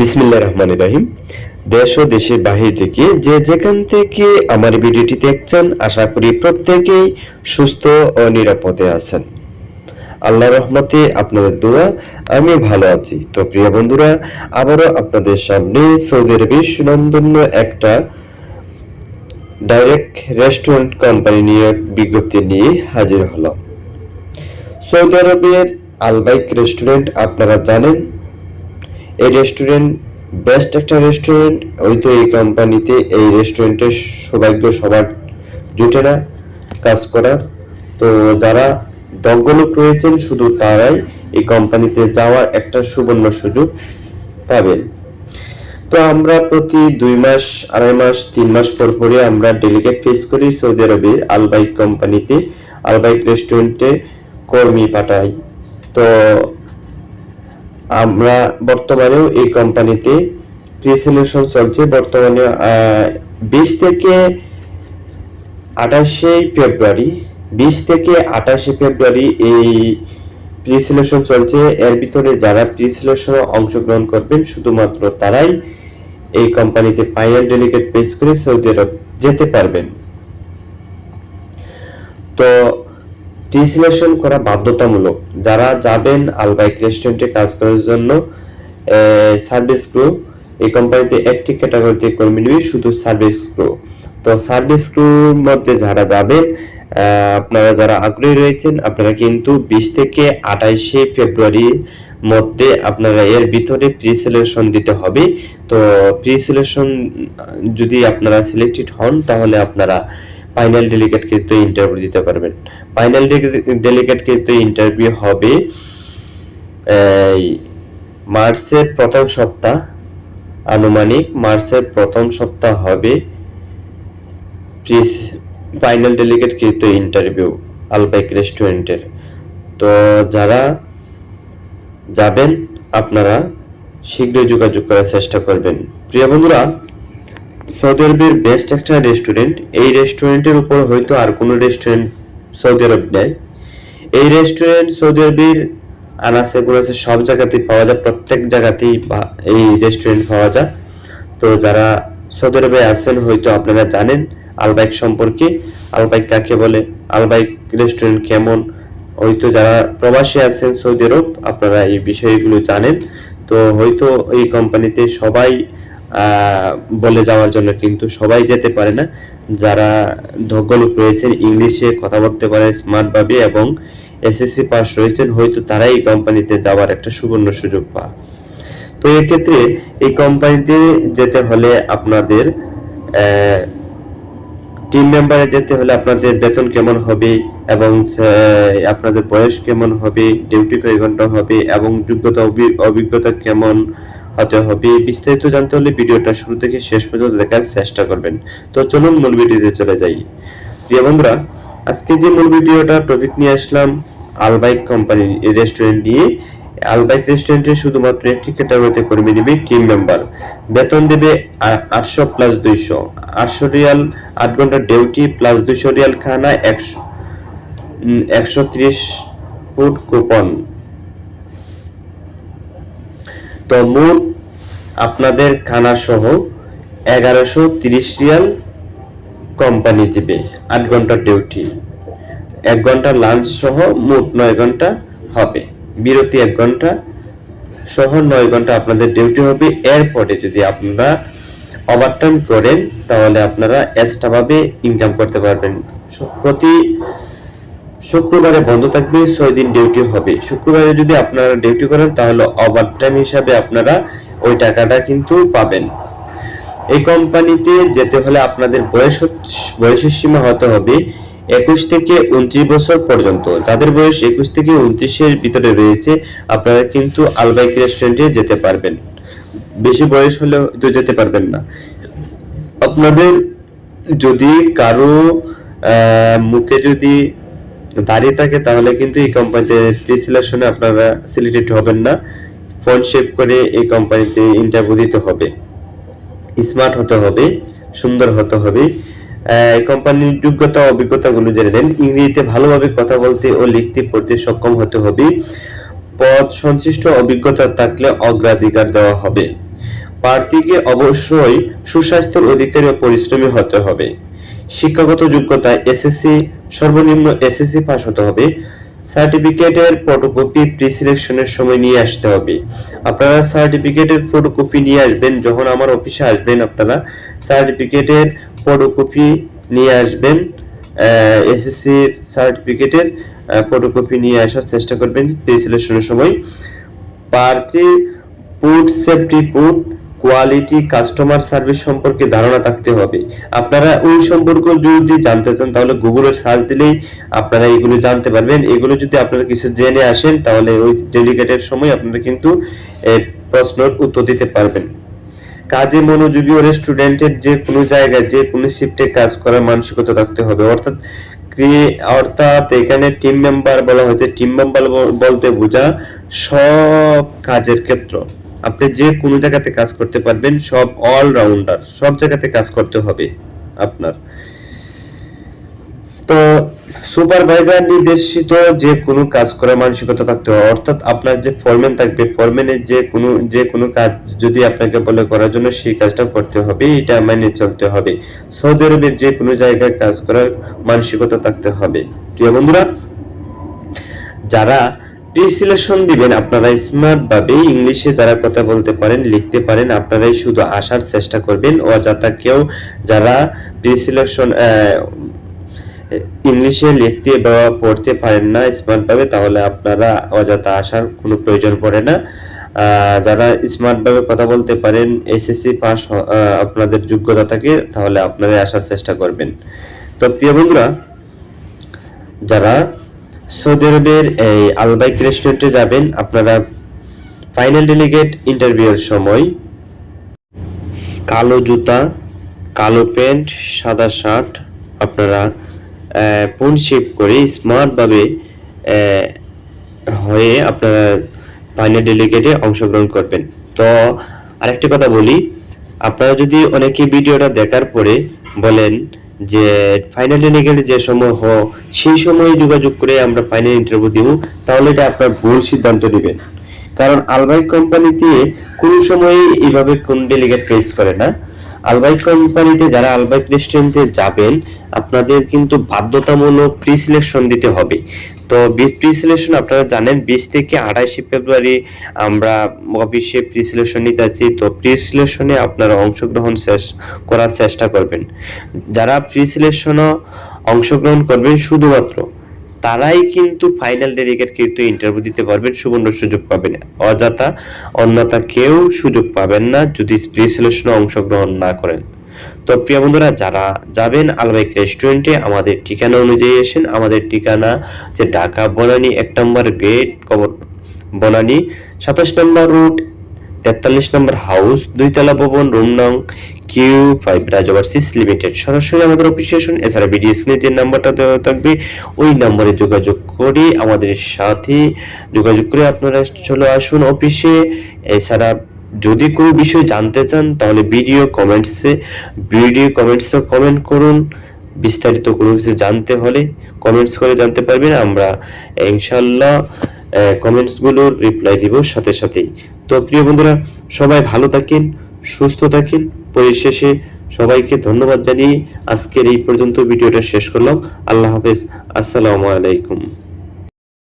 বিসমিল্লাহ রহমান রাহিম। দেশ ও দেশের বাহির থেকে যে যেখান থেকে আমার ভিডিওটি দেখছেন, আশা করি প্রত্যেকেই সুস্থ ও নিরাপদে আছেন। আল্লাহ রহমতে আপনাদের দোয়া আমি ভালো আছি। তো প্রিয় বন্ধুরা, আবারও আপনাদের সামনে সৌদি আরবের সুনন্দন্য একটা ডাইরেক্ট রেস্টুরেন্ট কোম্পানি নিয়ে বিজ্ঞপ্তি নিয়ে হাজির হলাম। সৌদি আরবের আলবাইক রেস্টুরেন্ট আপনারা জানেন এই রেস্টুরেন্ট বেস্ট একটা রেস্টুরেন্ট ওই তো এই কোম্পানিতে এই রেস্টুরেন্টের সৌভাগ্য সবার জুটে না কাজ করার। তো যারা দগ্গলোক রয়েছেন, শুধু তারাই এই কোম্পানিতে যাওয়ার একটা সুবর্ণ সুযোগ পাবেন। তো আমরা প্রতি দুই মাস, আড়াই মাস, তিন মাস পর পরে আমরা ডেলিগেট ফেস করি সৌদি আরবের আলবাইক কোম্পানিতে আলবাইক রেস্টুরেন্টে কর্মী পাঠাই। তো আমরা বর্তমানেও এই কোম্পানিতে প্রি সিলেকশন চলছে। বর্তমানে বিশ থেকে আঠাশে ফেব্রুয়ারি, বিশ থেকে আঠাশে ফেব্রুয়ারি এই প্রি সিলেকশন চলছে। এর ভিতরে যারা প্রি সিলেকশনে অংশগ্রহণ করবেন, শুধুমাত্র তারাই এই কোম্পানিতে ফাইনাল ডেলিগেট পেশ করে সৌদি আরব যেতে পারবেন। তো প্রি সিলেকশন করা বাধ্যতামূলক। যারা যাবেন আলবাইক রেস্টুরেন্টে কাজ করার জন্য সার্ভিস ক্রু এই কোম্পানিতে একটি ক্যাটাগরিতে কর্মী নিবে শুধু সার্ভিস ক্রু তো সার্ভিস ক্রুর মধ্যে যারা যাবেন আপনারা যারা আগ্রহী রয়েছেন, আপনারা কিন্তু বিশ থেকে আঠাইশে ফেব্রুয়ারি মধ্যে আপনারা এর ভিতরে প্রি সিলেকশন দিতে হবে। তো প্রি সিলেকশন যদি আপনারা সিলেক্টেড হন, তাহলে আপনারা ফাইনাল ডেলিগেট কিন্তু ইন্টারভিউ দিতে পারবেন। ফাইনাল ডেলিগেট কিন্তু ইন্টারভিউ হবে মার্চের প্রথম সপ্তাহ, আনুমানিক মার্চের প্রথম সপ্তাহ হবে ফাইনাল ডেলিগেট কিন্তু ইন্টারভিউ আলবাইক রেস্টুরেন্টের। তো যারা যাবেন, আপনারা শীঘ্রই যোগাযোগ করার চেষ্টা করবেন। প্রিয় বন্ধুরা সৌদি আরবের বেস্ট একটা রেস্টুরেন্ট এই রেস্টুরেন্টের উপর হয়তো আর কোনো রেস্টুরেন্ট সৌদি আরব নেই। এই রেস্টুরেন্ট সৌদি আরবের আনাসে গুনাসে সব জায়গাতেই পাওয়া যায়, প্রত্যেক জায়গাতেই এই রেস্টুরেন্ট পাওয়া যায়। তো যারা সৌদি আরবে আছেন, হয়তো আপনারা জানেন আলবাইক সম্পর্কে। আলবাইক কাকে বলে? আলবাইক রেস্টুরেন্ট কেমন? হয়তো যারা প্রবাসী আছেন সৌদি আরব, আপনারা এই বিষয়গুলো জানেন। তো হয়তো এই কোম্পানিতে সবাই বলে যাওয়ার জন্য, কিন্তু সবাই যেতে পারে না। যারা ধৈর্যলোক রয়েছেন ইংলিশে কথা বলতে পারে স্মার্ট ভাবে এবং এসএসসি পাস রয়েছেন, হয়তো তারাই এই কোম্পানিতে যাওয়ার একটা সুবর্ণ সুযোগ পায়। তো এক্ষেত্রে এই কোম্পানিতে যেতে হলে আপনাদের টিম মেম্বারে যেতে হলে আপনাদের বেতন কেমন হবে এবং আপনাদের বয়স কেমন হবে ডিউটি কয় ঘণ্টা হবে এবং যোগ্যতা অভিজ্ঞতা কেমন হতে হবে বিস্তারিত জানতে হলে ভিডিওটা শুরু থেকে শেষ পর্যন্ত দেখার চেষ্টা করবেন। তো চলুন মূল ভিডিওতে চলে যাই। প্রিয় বন্ধুরা, আজকে যে মূল ভিডিওটা টপিক নিয়ে আসলাম আলবাইক কোম্পানি রেস্টুরেন্ট নিয়ে। আলবাইক রেস্টুরেন্টে শুধুমাত্র একটি ক্যাটাগরিতে কর্মী নেবে টিম মেম্বার বেতন দেবে আটশো প্লাস দুইশো। আটশো রিয়াল, আট ঘণ্টা ডিউটি প্লাস দুইশো রিয়াল খানা, একশো একশো ত্রিশ ফুট কুপন তো মোট আপনাদের খানা সহ এগারোশো তিরিশ রিয়াল কোম্পানি দিবে, আট ঘণ্টা ডিউটি এক ঘণ্টা লাঞ্চ সহ মোট নয় ঘণ্টা হবে। বিরতি এক ঘণ্টা সহ নয় ঘণ্টা আপনাদের ডিউটি হবে। এরপরে যদি আপনারা ওভারটাইম করেন, তাহলে আপনারা এক্সট্রা ভাবে ইনকাম করতে পারবেন। প্রতি শুক্রবারে বন্ধ থাকবে, ছয় দিন ডিউটি হবে। শুক্রবারে যদি আপনারা ডিউটি করেন, তাহলে ওভার টাইম হিসাবে আপনারা ওই টাকাটা কিন্তু পাবেন। এই কোম্পানিতে যেতে হলে আপনাদের বয়স বয়সের সীমা হতে হবে একুশ থেকে উনত্রিশ বছর পর্যন্ত। যাদের বয়স একুশ থেকে উনত্রিশের ভিতরে রয়েছে, আপনারা কিন্তু আলবাইক রেস্টুরেন্টে যেতে পারবেন। বেশি বয়স হলে তো যেতে পারবেন না। আপনাদের যদি কারও মুখে যদি দাঁড়িয়ে থাকে, তাহলে কিন্তু এই কোম্পানিতে প্রি সিলেকশনে আপনারা সিলেক্টেড হবেন না। ফোন সেভ করে এই কোম্পানিতে ইন্টারভিউ দিতে হবে। স্মার্ট হতে হবে, সুন্দর হতে হবে। কোম্পানির যোগ্যতা, অভিজ্ঞতাগুলো জেনে নেন। ইংরেজিতে ভালোভাবে কথা বলতে ও লিখতে পড়তে সক্ষম হতে হবে। পদ সংশ্লিষ্ট অভিজ্ঞতা থাকলে অগ্রাধিকার দেওয়া হবে। প্রার্থীকে অবশ্যই সুস্বাস্থ্যের অধিকারী ও পরিশ্রমী হতে হবে। শিক্ষাগত যোগ্যতা এসএসসি সর্বনিম্ন এসএসসি পাস হতে হবে। সার্টিফিকেটের ফটোকপি প্রি সিলেকশনের সময় নিয়ে আসতে হবে। আপনারা সার্টিফিকেটের ফটোকপি নিয়ে আসবেন, যখন আমার অফিসে আসবেন আপনারা সার্টিফিকেটের ফটোকপি নিয়ে আসবেন এসএসসি সার্টিফিকেটের ফটোকপি নিয়ে আসার চেষ্টা করবেন প্রি সিলেকশনের সময়। প্রার্থী food safety food quality customer service সম্পর্কে ধারণা থাকতে হবে। আপনারা ওই সম্পর্ক যদি জানতে চান, তাহলে গুগলের সার্চ দিলেই আপনারা এগুলো জানতে পারবেন। এগুলো যদি আপনারা কিছু জেনে আসেন, তাহলে ওই ডেলিগেটের সময় আপনারা কিন্তু প্রশ্নের উত্তর দিতে পারবেন। কাজে মনোযোগী ও স্টুডেন্টের যে কোনো জায়গায়, যে কোনো শিফটে কাজ করার মানসিকতা থাকতে হবে। অর্থাৎ অর্থাৎ এখানে টিম মেম্বার বলা হয়েছে। টিম মেম্বার বলতে বোঝা সব কাজের ক্ষেত্র। আপনি যে কোনো জায়গাতে কাজ করতে পারবেন, সব অলরাউন্ডার সব জায়গাতে কাজ করতে হবে আপনার। তো সুপারভাইজার নির্দেশিত যে কোনো কাজ করার মানসিকতা থাকতে হবে, অর্থাৎ আপনার যে ফরম্যান থাকবে ফরম্যানের যে কোনো যে কোনো কাজ যদি আপনাকে বলে করার জন্য সেই কাজটা করতে হবে, এটা মেনে চলতে হবে। সৌদি আরবের যে কোনো জায়গায় কাজ করার মানসিকতা থাকতে হবে। প্রিয় বন্ধুরা, যারা প্রিসিলেকশন দিবেন, আপনারা স্মার্ট ভাবে ইংলিশে যারা কথা বলতে পারেন, লিখতে পারেন, আপনারাই শুধু আসার চেষ্টা করবেন। অযথা কেউ যারা প্রিসিলেকশন ইংলিশে লিখতে বা পড়তে পারেন না স্মার্ট ভাবে তাহলে আপনারা অযথা আসার কোনো প্রয়োজন পড়ে না। যারা স্মার্ট ভাবে কথা বলতে পারেন, এসএসসি পাস আপনাদের যোগ্যতা থাকে, তাহলে আপনারা আসার চেষ্টা করবেন। তো প্রিয় বন্ধুরা, যারা সৌদি আরবের এই আলবাইক রেস্টুরেন্টে যাবেন আপনারা। ফাইনাল ডেলিগেট ইন্টারভিউয়ের সময়। কালো জুতা, কালো প্যান্ট, সাদা শার্ট আপনারা ফোন শেপ করে স্মার্টভাবে হয়ে আপনারা ফাইনাল ডেলিগেটে অংশগ্রহণ করবেন। তো আরেকটা কথা বলি, আপনারা যদি অনেকে ভিডিওটা দেখার পরে বলেন যে ফাইনাল ডেলিগেটে যে সময় হ, সেই সময় যোগাযোগ করে আমরা ফাইনাল ইন্টারভিউ দিব, তাহলে এটা আপনার ভুল সিদ্ধান্ত নেবেন। কারণ আলবাইক কোম্পানিতে কোনো সময় এইভাবে কোন ডেলিগেট ফেস করে না। আলবাইক কোম্পানিতে যারা আলবাইক রেস্টুরেন্টে যাবেন, আপনাদের কিন্তু বাধ্যতামূলক প্রিসিলেকশন দিতে হবে। তো প্রি সিলেকশন আপনারা জানেন, বিশ থেকে আড়াইশে ফেব্রুয়ারি আমরা অফিসে প্রি সিলেকশন নিতে আছি তো প্রি সিলেকশনে আপনারা অংশগ্রহণ শেষ করার চেষ্টা করবেন। যারা প্রি সিলেকশনও অংশগ্রহণ করবেন শুধুমাত্র, তারাই কিন্তু ফাইনাল ডেলিগেট কিন্তু ইন্টারভিউ দিতে পারবেন, সুবর্ণ সুযোগ পাবেন। অযথা অন্যথা কেউ সুযোগ পাবেন না যদি প্রি সিলেকশনে অংশগ্রহণ না করেন। তো প্রিয় বন্ধুরা, যারা যাবেন আলবাইক রেস্টুরেন্টে আমাদের ঠিকানা অনুযায়ী এসেন আমাদের ঠিকানা যে ঢাকা বনানী এক নম্বর গেট, কবর বনানী সাতাশ নম্বর রুট, তেতাল্লিশ নম্বর হাউস, দুইতলা ভবন, রুম নং কিউ ফাইভ রাজওভারসিস লিমিটেড। সরাসরি আমাদের অফিসে আসুন। এছাড়া ভিডিও স্ক্রিনে যে নাম্বারটা দেওয়া থাকবে, ওই নাম্বারে যোগাযোগ করে আমাদের সাথে যোগাযোগ করে আপনারা চলে আসুন অফিসে। এছাড়া যদি কোনো বিষয় জানতে চান, তাহলে ভিডিও কমেন্টসে ভিডিও কমেন্টসে কমেন্ট করুন। বিস্তারিত কোনো কিছু জানতে হলে কমেন্টস করে জানতে পারবেন। আমরা ইনশাল্লাহ কমেন্টসগুলোর রিপ্লাই দিব সাথে সাথেই। তো প্রিয় বন্ধুরা, সবাই ভালো থাকেন, সুস্থ থাকেন। পরিশেষে সবাইকে ধন্যবাদ জানিয়ে আজকের এই পর্যন্ত ভিডিওটা শেষ করলাম। আল্লাহ হাফেজ। আসসালামু আলাইকুম।